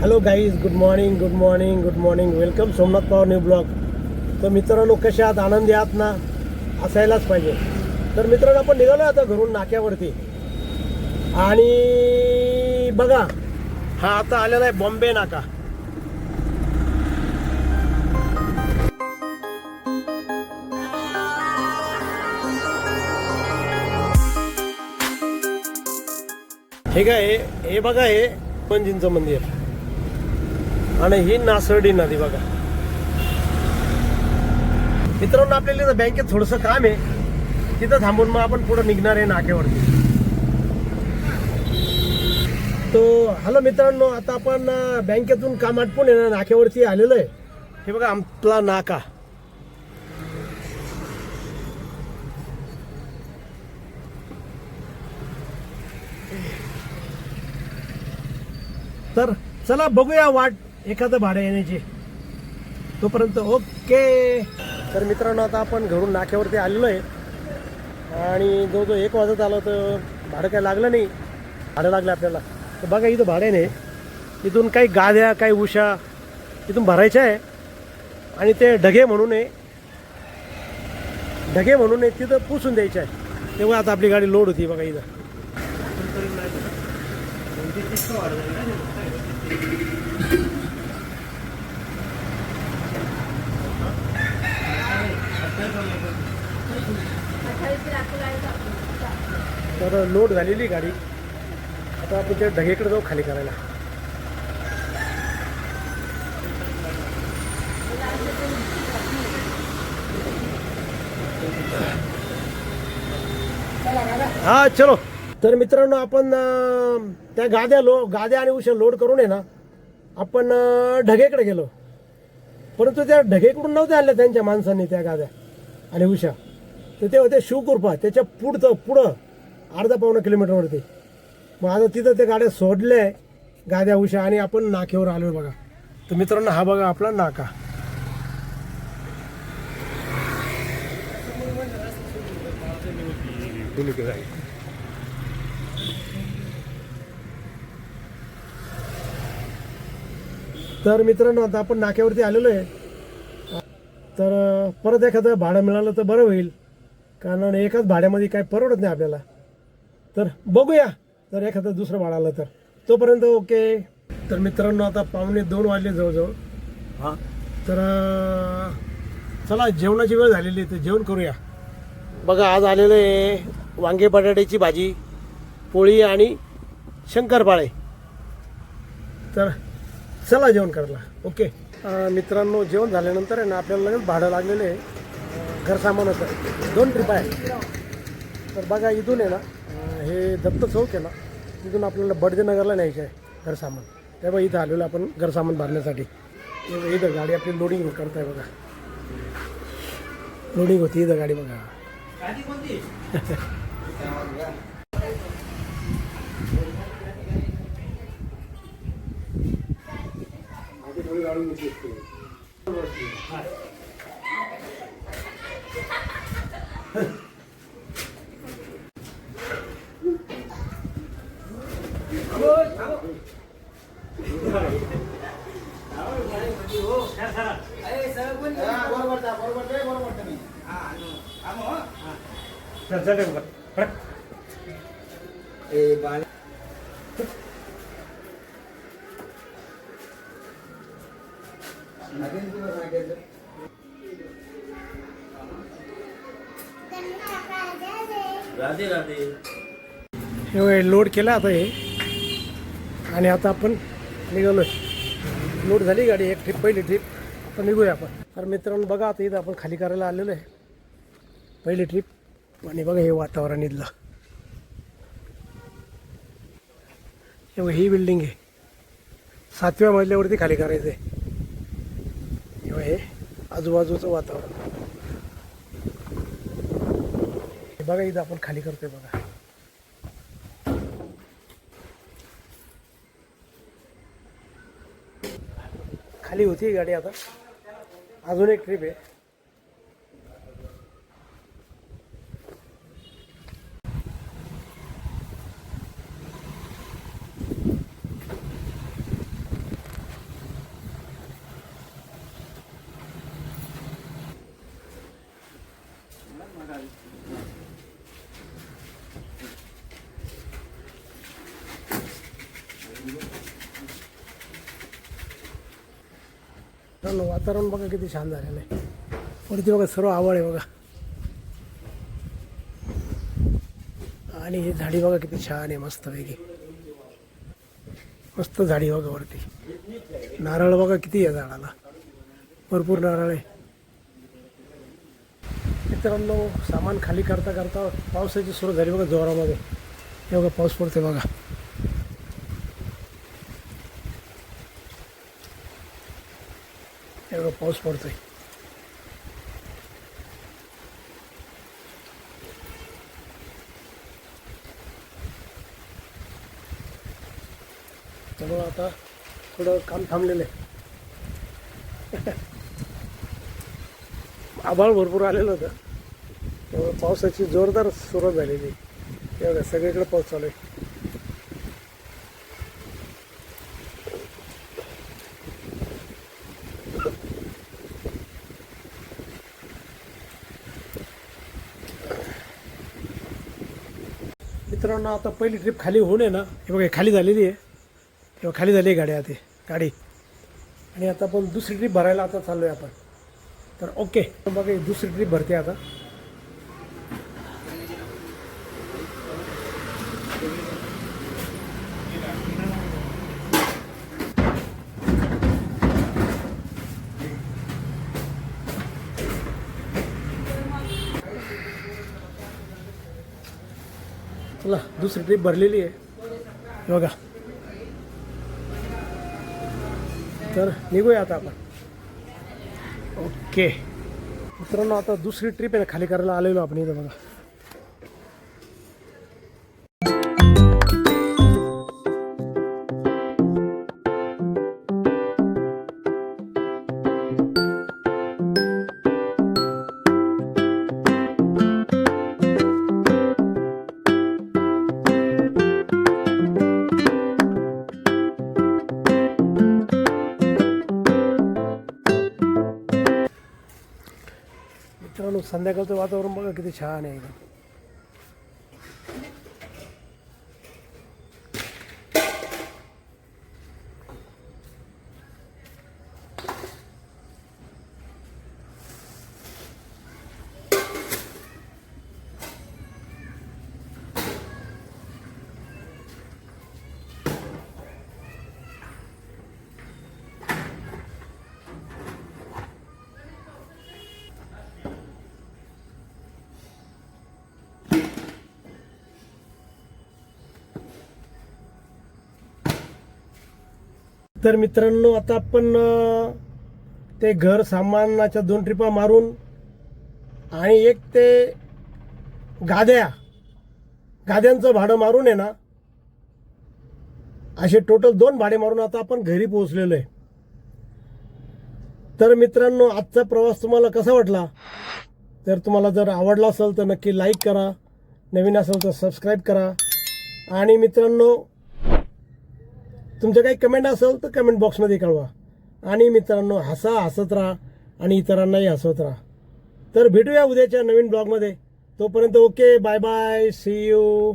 Hello guys good morning good morning good morning welcome Somnath Pawar new blog तर मित्रांनो कसे आहात? आनंदी आहात ना? असायलाच पाहिजे. तर मित्रांनो आपण निघालो आता घरून नाक्यावरती. आणि बघा हा आता आलेला आहे बॉम्बे नाका. हे काय आहे? हे बघा हे पणजींचं मंदिर. आणि ही नासर्डी नदी बघा. मित्रांनो आपल्याला इथं बँकेत थोडंसं काम आहे. तिथं थांबून मग आपण पुढे निघणार आहे नाक्यावरती. तो हॅलो मित्रांनो आता आपण बँकेतून काम आटपून आहे ना नाक्यावरती आलेलो आहे. हे बघा आपला नाका. तर चला बघूया वाट. एखादं भाडं येण्याची. तोपर्यंत ओके. तर मित्रांनो आता आपण घरून नाक्यावरती आलेलो आहे आणि जो जो एक वाजत आलं तर भाडं काय लागलं नाही. भाडं लागलं आपल्याला. तर बघा इथं भाडे नाही इथून काही गाद्या काही उशा इथून भरायच्या आहे. आणि ते ढगे म्हणून आहे. ढगे म्हणून आहे तिथं पुसून द्यायचं आहे. तेव्हा आता आपली गाडी लोड होती बघा इथं. तर लोड झालेली गाडी. आता आपण त्या ढगेकडे जाऊ खाली करायला. हा चलो. तर मित्रांनो आपण त्या गाद्या लो गाद्या आणि उशा लोड करून आहे ना आपण ढगेकडे गेलो. परंतु त्या ढगेकडून नव्हत्या आल्या त्यांच्या माणसांनी त्या गाद्या आणि उशा. तर ते होते शिवकृपा त्याच्या पुढचं पुढं अर्धा पावणा किलोमीटरवरती मग आता तिथं त्या गाड्या सोडल्या आहे गाद्या उशा आणि आपण नाक्यावर आलो बघा. तर मित्रांनो हा बघा आपला नाका. तर मित्रांनो आता आपण नाक्यावरती आलेलो आहे. तर परत एखादं भाडं मिळालं तर बरं होईल. कारण एकाच भाड्यामध्ये काय परवडत नाही आपल्याला. तर बघूया जर एखादं दुसरं भाडं आलं तर. तोपर्यंत ओके. तर मित्रांनो आता पावणे दोन वाजले जवळजवळ. हा. तर चला जेवणाची वेळ झालेली आहे तर जेवण करूया. बघा आज आलेलं आहे वांगे बटाट्याची भाजी पोळी आणि शंकरपाळे तर चला जेवण करायला. ओके. मित्रांनो जेवण झाल्यानंतर आहे ना आपल्याला लगेच भाडं लागलेलं आहे. घर सामानाचं दोन ट्रिप आहे तर बघा इथून आहे ना हे दत्त चौक आहे ना तिथून आपल्याला बडदेनगरला न्यायचं आहे घर सामान. तेव्हा इथं आलेलो आपण घर सामान भरण्यासाठी. हे इथं गाडी आपली लोडिंग करताय बघा. लोडिंग होती इथं गाडी बघा. चल चल राधे राधे. हे लोड केला आता हे. आणि आता आपण निघालोय. लोड झाली गाडी एक ट्रिप पहिली ट्रिप आता निघूया आपण. तर मित्रांनो बघा आता इथं आपण खाली करायला आलेलो आहे. पहिली ट्रिप आणि बघा हे वातावरण इथलं. हे ही बिल्डिंग आहे. सातव्या मजल्यावरती खाली करायचं आहे किंवा हे आजूबाजूचं वातावरण. हे बघा इथं आपण खाली करतोय बघा. खाली होती गाडी आता. अजून एक ट्रिप आहे. मित्रांनो वातावरण बघा किती छान झालेलं आहे. वरती बघा सर्व आवड आहे बघा. आणि ही झाडी बघा किती छान आहे मस्त वेगळी मस्त झाडी बघा वरती. नारळ बघा किती आहे झाडाला. भरपूर नारळ आहे. मित्रांनो सामान खाली करता करता पावसाची सुरू झाली बघा जोरामध्ये. हे बघा पाऊस पडते बघा. एवढा पाऊस पडतोय. त्यामुळं आता थोडं काम थांबलेलं आहे. आभाळ भरपूर आलेलं होतं. त्यामुळे पावसाची जोरदार सुरुवात झालेली आहे. हे सगळीकडे पाऊस चालू आहे. मित्रांनो आता पहिली ट्रिप खाली होऊन आहे ना हे बघा खाली झालेली आहे. किंवा खाली झाली आहे गाडी आता गाडी. आणि आता आपण दुसरी ट्रिप भरायला आता चाललो आहे आपण. तर ओके बघा दुसरी ट्रिप भरते आता. चला, दुसरी ट्रिप भरलेली आहे बघा। तर निघूया आता आपण. ओके मित्रांनो, आता दुसरी ट्रीप आहे खाली करायला आलेलो आपण इथं बघा. संध्याकाळचं वातावरण बघा किती छान आहे तर मित्रांनो आता आपण ते घर सामानाच्या दोन ट्रिपा मारून आणि एक ते गाद्या गाद्यांचं भाडं मारून आहे ना असे टोटल दोन भाडे मारून आता आपण घरी पोहोचलेलो आहे. तर मित्रांनो आजचा प्रवास तुम्हाला कसा वाटला? तर तुम्हाला जर आवडला असेल तर नक्की लाईक करा नवीन असेल तर सबस्क्राईब करा. आणि मित्रांनो तुमचं काही कमेंट असेल तर कमेंट बॉक्समध्ये कळवा. आणि मित्रांनो हसा हसत राहा आणि इतरांनाही हसवत राहा. तर भेटूया उद्याच्या नवीन ब्लॉगमध्ये तोपर्यंत okay bye bye see you